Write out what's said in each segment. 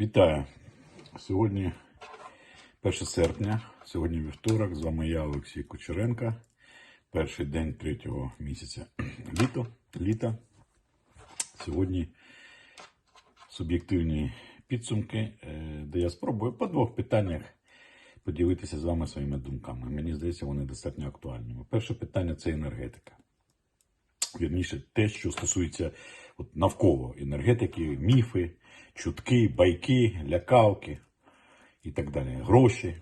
Вітаю! Сьогодні 1 серпня, сьогодні вівторок. З вами я, Олексій Кучеренко. Перший день третього місяця літо, літа. Сьогодні суб'єктивні підсумки, е, де я спробую по двох питаннях поділитися з вами своїми думками. Мені здається, вони достатньо актуальними. Перше питання це енергетика. Вірніше, те, що стосується от, навколо енергетики, міфи, чутки, байки, лякавки і так далі, гроші.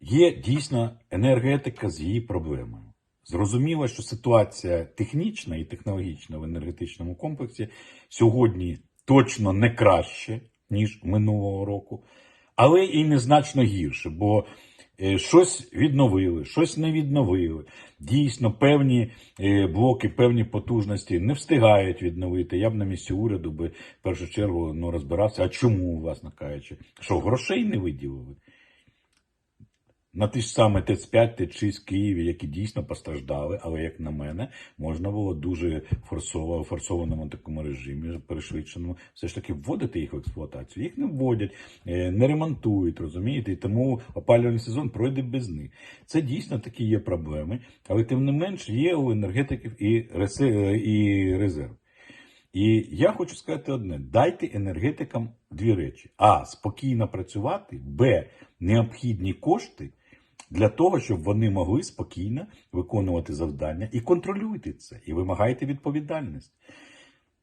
Є дійсно енергетика з її проблемою. Зрозуміло, що ситуація технічна і технологічна в енергетичному комплексі сьогодні точно не краще, ніж минулого року, але і незначно гірше, бо щось відновили, щось не відновили. Дійсно, певні е, блоки, певні потужності не встигають відновити. Я б на місці уряду би в першу чергу ну, розбирався, а чому, власне кажучи, що грошей не виділили? На ті ж саме ТЕЦ-5, ТЕЦ-6 в Києві, які дійсно постраждали, але, як на мене, можна було дуже форсово, форсованому такому режимі, перешвидшеному, все ж таки вводити їх в експлуатацію. Їх не вводять, е, не ремонтують, розумієте, і тому опалювальний сезон пройде без них. Це дійсно такі є проблеми, але тим не менш є у енергетиків і, і резерв. І я хочу сказати одне: дайте енергетикам дві речі: а. Спокійно працювати, б. Необхідні кошти для того, щоб вони могли спокійно виконувати завдання і контролюйте це, і вимагайте відповідальність.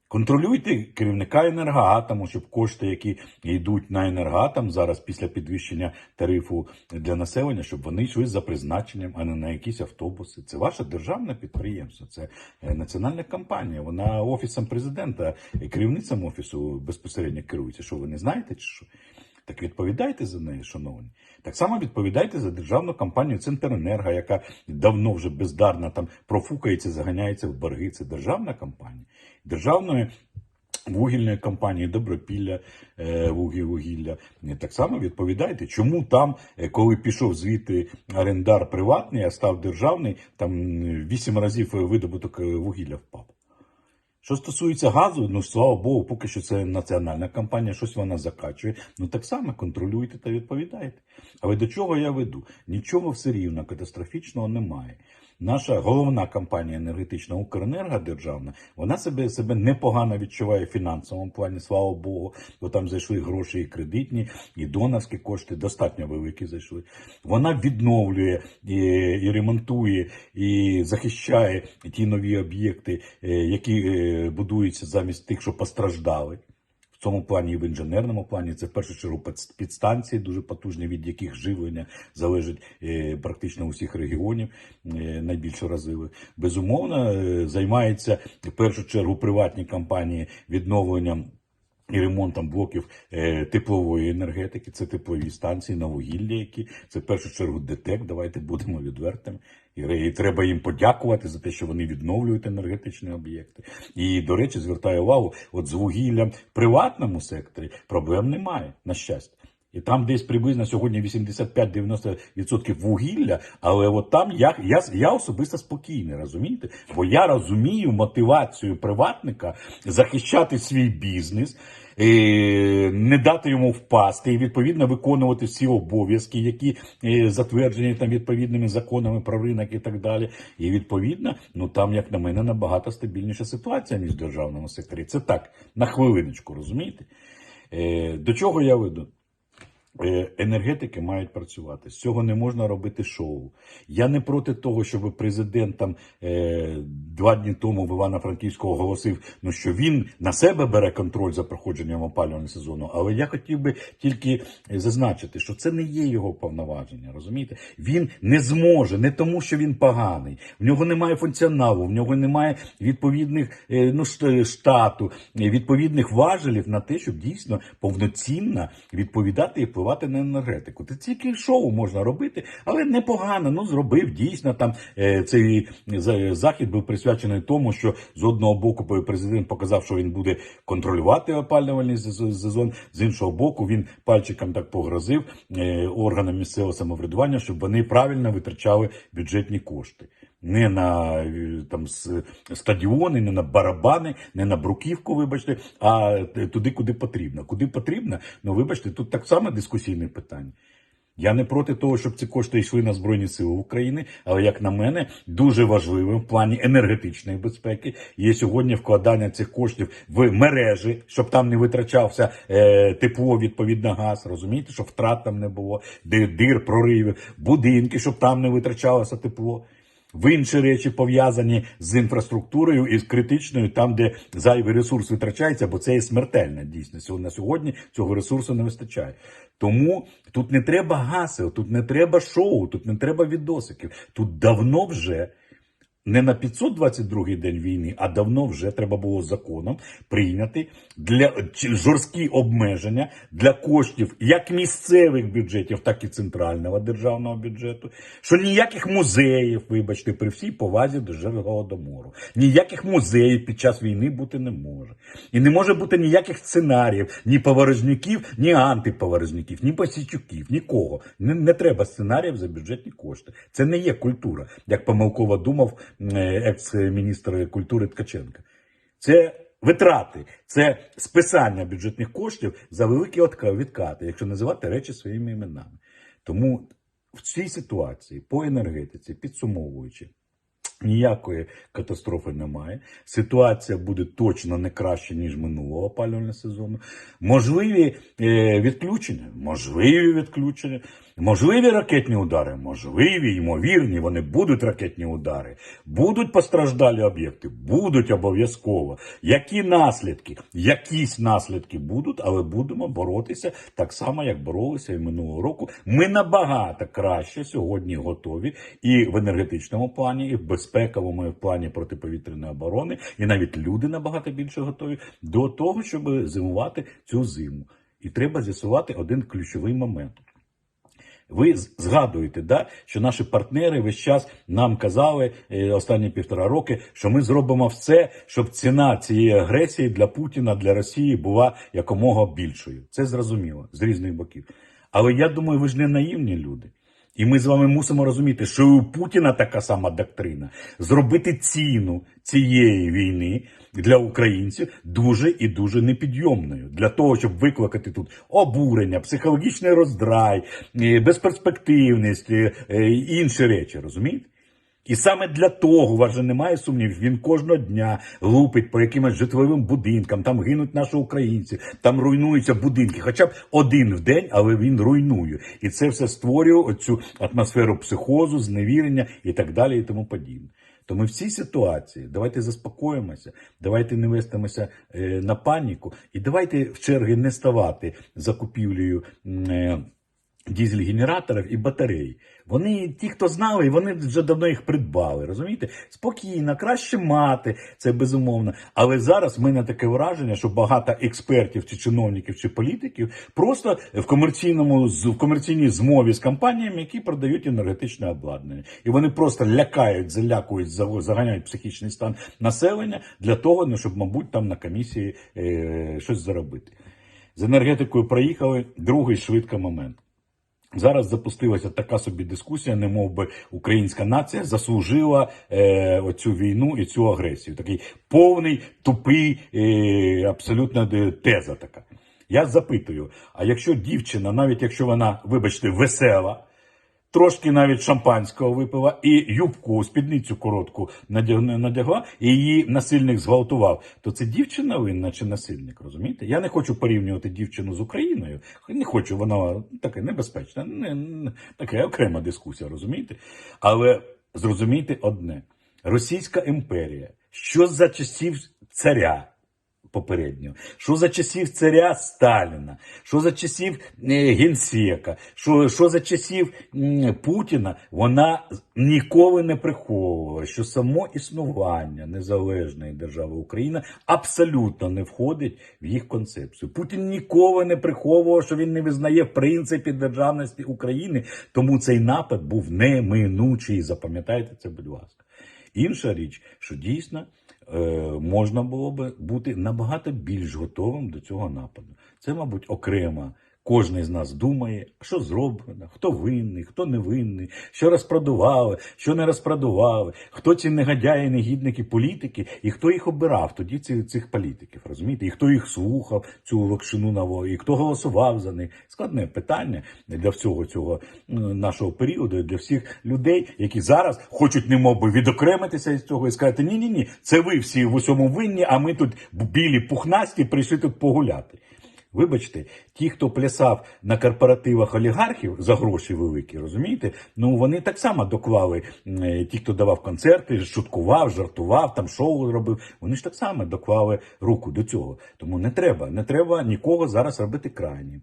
Контролюйте керівника енергоатому, щоб кошти, які йдуть на енергоатом зараз після підвищення тарифу для населення, щоб вони йшли за призначенням, а не на якісь автобуси. Це ваше державне підприємство, це е, національна компанія. Вона офісом президента, і керівництвом офісу безпосередньо керується. Що ви не знаєте, чи що? Так відповідайте за неї, шановні. Так само відповідайте за державну компанію Центренерго, яка давно вже бездарно там профукається, заганяється в борги. Це державна компанія. Державної вугільної компанії Добропілля е, вугі- вугілля. Так само відповідайте, чому там, е, коли пішов звідти орендар приватний, а став державний, там вісім разів видобуток е, вугілля впав. Що стосується газу, ну слава Богу, поки що це національна компанія, щось вона закачує. Ну так само контролюйте та відповідайте. Але до чого я веду? Нічого все рівно катастрофічного немає. Наша головна компанія енергетична Укренерго державна, вона себе себе непогано відчуває в фінансовому плані, слава Богу. Бо там зайшли гроші і кредитні, і донорські кошти, достатньо великі зайшли. Вона відновлює і, і ремонтує, і захищає ті нові об'єкти, е, які е, будуються замість тих, що постраждали. Цьому плані і в інженерному плані це в першу чергу підстанції, дуже потужні, від яких живлення залежить е, практично усіх регіонів, Найбільше найбільш. Безумовно, е, займаються в першу чергу приватні компанії відновленням. І ремонтом блоків е, теплової енергетики, це теплові станції на вугілля, які це в першу чергу ДТЕК. Давайте будемо відвертими. І, треба їм подякувати за те, що вони відновлюють енергетичні об'єкти. І, до речі, звертаю увагу, от з вугіллям в приватному секторі проблем немає, на щастя. І там десь приблизно сьогодні 85-90% вугілля, але от там я, я, я особисто спокійний, розумієте? Бо я розумію мотивацію приватника захищати свій бізнес, е, не дати йому впасти і відповідно виконувати всі обов'язки, які е, затверджені там відповідними законами про ринок і так далі. І відповідно, ну там, як на мене, набагато стабільніша ситуація ніж в державному секторі. Це так, на хвилиночку, розумієте? Е, до чого я веду? Е, Енергетики мають працювати. З цього не можна робити шоу. Я не проти того, щоб президент там е, два дні тому в Івано-Франківського оголосив, ну що він на себе бере контроль за проходженням опалювального сезону. Але я хотів би тільки зазначити, що це не є його повноваження. Розумієте? Він не зможе, не тому, що він поганий. В нього немає функціоналу, в нього немає відповідних е, ну, штату, відповідних важелів на те, щоб дійсно повноцінно відповідати і впливати на енергетику. Це тільки шоу можна робити, але непогано. Ну зробив дійсно там е, цей захід був присвячений тому, що з одного боку президент показав, що він буде контролювати опалювальний сезон. З іншого боку, він пальчиком так погрозив е, органам місцевого самоврядування, щоб вони правильно витрачали бюджетні кошти. Не на е, там стадіони, не на барабани, не на бруківку, вибачте, а туди, куди потрібно. Куди потрібно, ну вибачте, тут так само дискусійне питання. Я не проти того, щоб ці кошти йшли на Збройні Сили України, але, як на мене, дуже важливим в плані енергетичної безпеки є сьогодні вкладання цих коштів в мережі, щоб там не витрачався е, тепло, відповідно газ, розумієте, щоб втрат там не було, дир, проривів, будинки, щоб там не витрачалося тепло. В інші речі пов'язані з інфраструктурою і з критичною, там, де зайвий ресурс витрачається, бо це є смертельна дійсно. На сьогодні цього ресурсу не вистачає. Тому тут не треба гасел, тут не треба шоу, тут не треба відосиків. Тут давно вже не на 522-й день війни, а давно вже треба було законом прийняти для жорсткі обмеження для коштів як місцевих бюджетів, так і центрального державного бюджету. Що ніяких музеїв, вибачте, при всій повазі до Голодомору, ніяких музеїв під час війни бути не може. І не може бути ніяких сценаріїв, ні поворожників, ні антиповорожників, ні посічуків, нікого. Не, не треба сценаріїв за бюджетні кошти. Це не є культура, як помилково думав екс-міністр культури Ткаченка. Це витрати, це списання бюджетних коштів за великі відкати, якщо називати речі своїми іменами. Тому в цій ситуації по енергетиці, підсумовуючи, ніякої катастрофи немає. Ситуація буде точно не краще, ніж минулого опалювального сезону. Можливі е, відключення, можливі відключення, можливі ракетні удари, можливі, ймовірні, вони будуть ракетні удари, будуть постраждалі об'єкти, будуть обов'язково. Які наслідки? Якісь наслідки будуть, але будемо боротися так само, як боролися і минулого року. Ми набагато краще сьогодні готові і в енергетичному плані, і в безпековому, і в плані протиповітряної оборони, і навіть люди набагато більше готові до того, щоб зимувати цю зиму. І треба з'ясувати один ключовий момент. Ви згадуєте, да, що наші партнери весь час нам казали е, останні півтора роки, що ми зробимо все, щоб ціна цієї агресії для Путіна, для Росії була якомога більшою. Це зрозуміло з різних боків. Але я думаю, ви ж не наївні люди. І ми з вами мусимо розуміти, що у Путіна така сама доктрина зробити ціну цієї війни для українців дуже і дуже непідйомною для того, щоб викликати тут обурення, психологічний роздрай, е, безперспективність, е, е, інші речі, розумієте? І саме для того, у вас же немає сумнівів, він кожного дня лупить по якимось житловим будинкам, там гинуть наші українці, там руйнуються будинки, хоча б один в день, але він руйнує. І це все створює оцю атмосферу психозу, зневірення і так далі, і тому подібне. Тому в цій ситуації давайте заспокоїмося, давайте не вестимося е, на паніку, і давайте в черги не ставати закупівлею. Дізель-генераторів і батарей. Вони, ті, хто знали, вони вже давно їх придбали. Розумієте? Спокійно, краще мати, це безумовно. Але зараз в мене таке враження, що багато експертів, чи чиновників, чи політиків просто в комерційному в комерційній змові з компаніями, які продають енергетичне обладнання. І вони просто лякають, залякують, заганяють психічний стан населення для того, ну, щоб, мабуть, там на комісії е, щось заробити. З енергетикою проїхали другий швидко момент. Зараз запустилася така собі дискусія, не би українська нація заслужила е, оцю війну і цю агресію. Такий повний, тупий, е, абсолютно теза така. Я запитую: а якщо дівчина, навіть якщо вона, вибачте, весела, трошки навіть шампанського випила і юбку, спідницю коротку надяг- надягла, і її насильник зґвалтував, то це дівчина винна чи насильник, розумієте? Я не хочу порівнювати дівчину з Україною. Не хочу, вона така небезпечна, не, не, така окрема дискусія, розумієте? Але зрозумійте одне: Російська імперія, що за часів царя попереднього, що за часів царя Сталіна, що за часів е, генсека, що, що за часів Путіна, вона ніколи не приховувала, що само існування незалежної держави Україна абсолютно не входить в їх концепцію. Путін ніколи не приховував, що він не визнає в принципі державності України, тому цей напад був неминучий. Запам'ятайте це, будь ласка. Інша річ, що дійсно можна було би бути набагато більш готовим до цього нападу. Це, мабуть, окрема Кожен з нас думає, що зроблено, хто винний, хто не винний, що розпродували, що не розпродували, хто ці негодяї, негідники, політики, і хто їх обирав тоді цих, цих політиків, розумієте? І хто їх слухав, цю локшину нову, і хто голосував за них. Складне питання для всього цього нашого періоду, для всіх людей, які зараз хочуть немов би відокремитися із цього і сказати: ні, ні, ні, це ви всі в усьому винні, а ми тут білі пухнасті прийшли тут погуляти. Вибачте, ті, хто плясав на корпоративах олігархів за гроші великі, розумієте? Ну вони так само доклали. е, Ті, хто давав концерти, шуткував, жартував, там шоу робив. Вони ж так само доклали руку до цього. Тому не треба, не треба нікого зараз робити крайнім.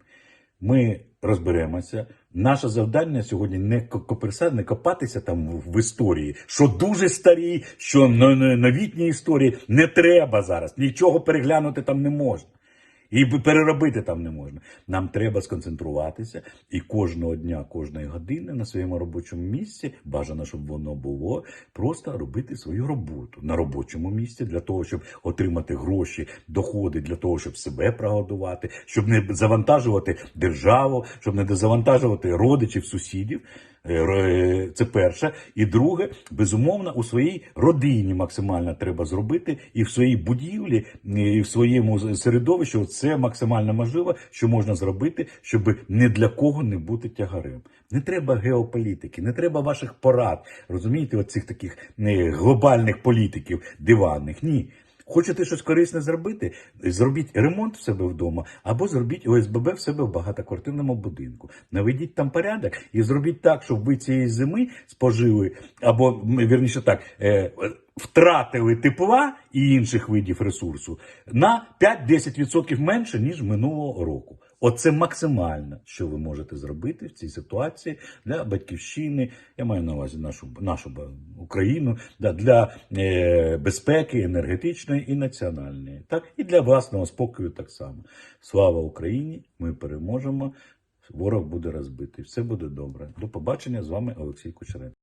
Ми розберемося. Наше завдання сьогодні не ко- коперса- не копатися там в- історії, що дуже старі, що но- но- новітні історії. Не треба зараз. Нічого переглянути там не можна. І переробити там не можна. Нам треба сконцентруватися і кожного дня, кожної години на своєму робочому місці, бажано, щоб воно було, просто робити свою роботу на робочому місці для того, щоб отримати гроші, доходи, для того, щоб себе прогодувати, щоб не завантажувати державу, щоб не завантажувати родичів, сусідів. Е, Це перше. І друге, безумовно, у своїй родині максимально треба зробити, і в своїй будівлі, і в своєму середовищі це максимально можливо, що можна зробити, щоб ні для кого не бути тягарем. Не треба геополітики, не треба ваших порад, розумієте, оцих таких е, глобальних політиків диванних. Ні. Хочете щось корисне зробити? Зробіть ремонт в себе вдома або зробіть ОСББ в себе в багатоквартирному будинку. Наведіть там порядок і зробіть так, щоб ви цієї зими спожили, або вірніше так, е, втратили тепла і інших видів ресурсу на 5-10% менше, ніж минулого року. Оце максимально, що ви можете зробити в цій ситуації для батьківщини. Я маю на увазі нашу нашу Україну для е, безпеки енергетичної і національної, так і для власного спокою так само. Слава Україні! Ми переможемо. Ворог буде розбитий. Все буде добре. До побачення з вами Олексій Кучеренко.